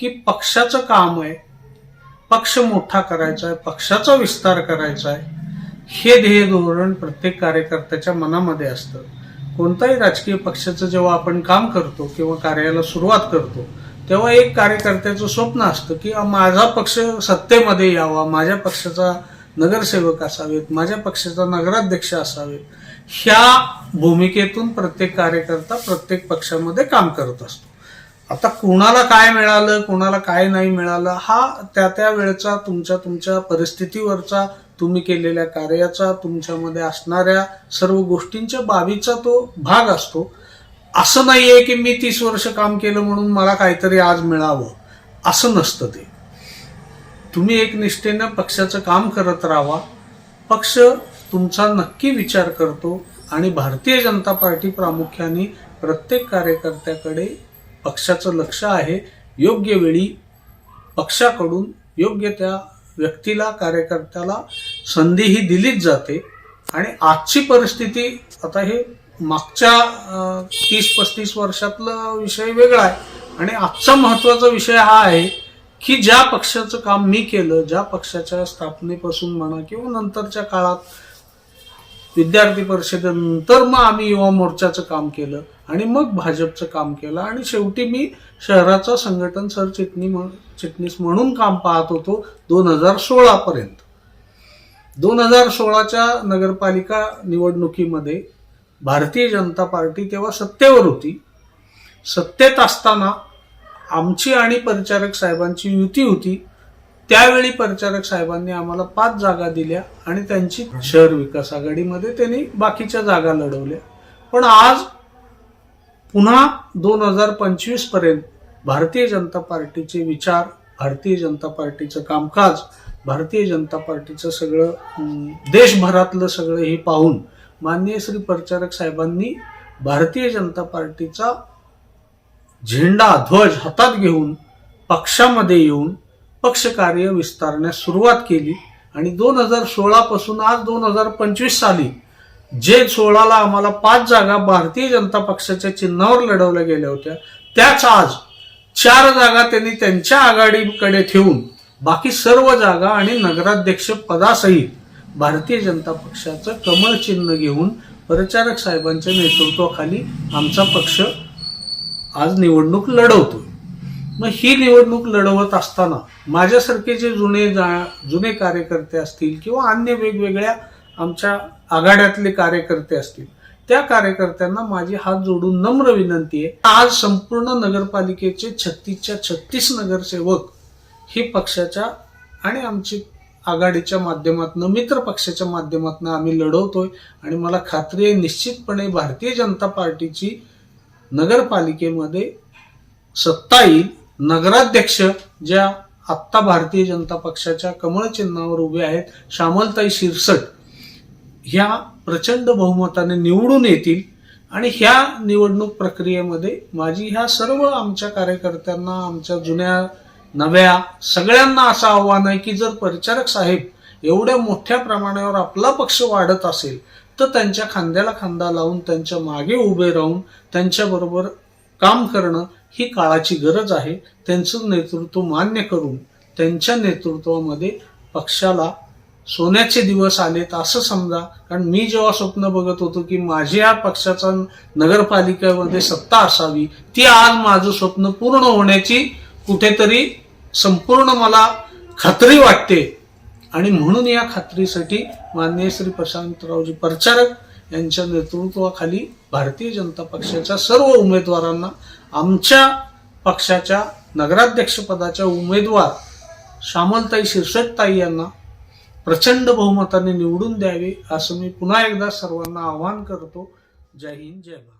की पक्षाचं काम आहे. पक्ष मोठा करायचा आहे पक्षाचा विस्तार करायचा आहे हे ध्येय धोरण प्रत्येक कार्यकर्त्याच्या मनामध्ये असतं. कोणताही राजकीय पक्षाचं जेव्हा आपण काम करतो किंवा कार्याला सुरुवात करतो तेव्हा एक कार्यकर्त्याचं स्वप्न असतं की माझा पक्ष सत्तेमध्ये यावा माझ्या पक्षाचा नगरसेवक असावेत माझ्या पक्षाचा नगराध्यक्ष असावेत. ह्या भूमिकेतून प्रत्येक कार्यकर्ता प्रत्येक पक्षामध्ये काम करत असतो. आता कुणाला काय मिळालं कुणाला काय नाही मिळालं हा त्या त्या वेळचा तुमच्या तुमच्या परिस्थितीवरचा तुम्ही केलेल्या कार्याचा तुमच्यामध्ये असणाऱ्या सर्व गोष्टींच्या बाबीचा तो भाग असतो. असं नाहीये की मी तीस वर्ष काम केलं म्हणून मला काहीतरी आज मिळावं. असं नसतं ते. तुम्ही एक निष्ठेनं पक्षाचं काम करत राहा पक्ष तुमचा नक्की विचार करतो आणि भारतीय जनता पार्टी प्रामुख्याने प्रत्येक कार्यकर्त्याकडे पक्षाचं लक्ष आहे. योग्य वेळी पक्षाकडून योग्य त्या व्यक्तीला कार्यकर्त्याला संधी ही दिलीच जाते. आणि आजची परिस्थिती आता हे मागच्या तीस पस्तीस वर्षातला विषय वेगळा आहे. आणि आजचा महत्त्वाचा विषय हा आहे की ज्या पक्षाचं काम मी केलं ज्या पक्षाच्या स्थापनेपासून म्हणा किंवा नंतरच्या काळात विद्यार्थी परिषदेनंतर मग आम्ही युवा मोर्चाचं काम केलं आणि मग भाजपचं काम केलं. आणि शेवटी मी शहराचा संघटन सरचिटणी चिटणीस म्हणून काम पाहत होतो दोन हजार सोळापर्यंत. दोन हजार सोळाच्या नगरपालिका निवडणुकीमध्ये भारतीय जनता पार्टी तेव्हा सत्तेवर होती. सत्तेत असताना आमची आणि परिचारक साहेबांची युती होती. त्यावेळी परिचारक साहेबांनी आम्हाला पाच जागा दिल्या आणि त्यांची शहर विकास आघाडीमध्ये त्यांनी बाकीच्या जागा लढवल्या. पण आज पुन्हा दोन हजार पंचवीसपर्यंत भारतीय जनता पार्टीचे विचार भारतीय जनता पार्टीचं कामकाज भारतीय जनता पार्टीचं सगळं देशभरातलं सगळं हे पाहून माननीय श्री परिचारक साहेबांनी भारतीय जनता पार्टीचा झेंडा ध्वज हातात घेऊन पक्षामध्ये येऊन पक्षकार्य विस्तारण्यास सुरुवात केली आणि दोन हजार सोळा पासून आज दोन हजार पंचवीस साली जे सोळाला आम्हाला पाच जागा भारतीय जनता पक्षाच्या चिन्हावर लढवल्या गेल्या होत्या. त्याच आज चार जागा त्यांनी त्यांच्या आघाडीकडे ठेवून बाकी सर्व जागा आणि नगराध्यक्ष पदासहित भारतीय जनता पक्षाचं कमळ चिन्ह घेऊन प्रचारक साहेबांच्या नेतृत्वाखाली आमचा पक्ष आज निवडणूक लढवतो. मग ही निवडणूक लढवत असताना माझ्यासारखे जे जुने जा जुने कार्यकर्ते असतील किंवा अन्य वेगवेगळ्या आमच्या आघाड्यातले कार्यकर्ते असतील त्या कार्यकर्त्यांना माझी हात जोडून नम्र विनंती आहे. आज संपूर्ण नगरपालिकेचे छत्तीसच्या छत्तीस नगरसेवक हे पक्षाच्या आणि आमची आघाडीच्या माध्यमातून मित्र पक्षाच्या माध्यमातून आम्ही लढवतोय. आणि मला खात्री आहे निश्चितपणे भारतीय जनता पार्टीची नगरपालिकेमध्ये सत्ता येईल. नगराध्यक्ष ज्या आत्ता भारतीय जनता पक्षाच्या कमळ चिन्हावर उभे आहेत श्यामलताई शिरसट ह्या प्रचंड बहुमताने निवडून येतील आणि ह्या निवडणूक प्रक्रियेमध्ये माझी ह्या सर्व आमच्या कार्यकर्त्यांना आमच्या जुन्या नव्या सगळ्यांना असं आव्हान आहे की जर परिचारक साहेब एवढ्या मोठ्या प्रमाणावर आपला पक्ष वाढत असेल तर त्यांच्या खांद्याला खांदा लावून त्यांच्या मागे उभे राहून त्यांच्याबरोबर काम करणं ही काळाची गरज आहे. त्यांचं नेतृत्व मान्य करून त्यांच्या नेतृत्वामध्ये पक्षाला सोन्याचे दिवस आलेत असं समजा. कारण मी जेव्हा स्वप्न बघत होतो की माझ्या पक्षाचा नगरपालिकेमध्ये सत्ता असावी ती आज माझं स्वप्न पूर्ण होण्याची कुठेतरी संपूर्ण मला खात्री वाटते. आणि म्हणून या खात्रीसाठी माननीय श्री प्रशांतरावजी परचारक यांच्या नेतृत्वाखाली भारतीय जनता पक्षाच्या सर्व उमेदवारांना आमच्या पक्षाच्या नगराध्यक्षपदाच्या उमेदवार श्यामलताई शिरसटताई यांना प्रचंड बहुमताने निवडून द्यावे असं मी पुन्हा एकदा सर्वांना आवाहन करतो. जय हिंद जय भारत.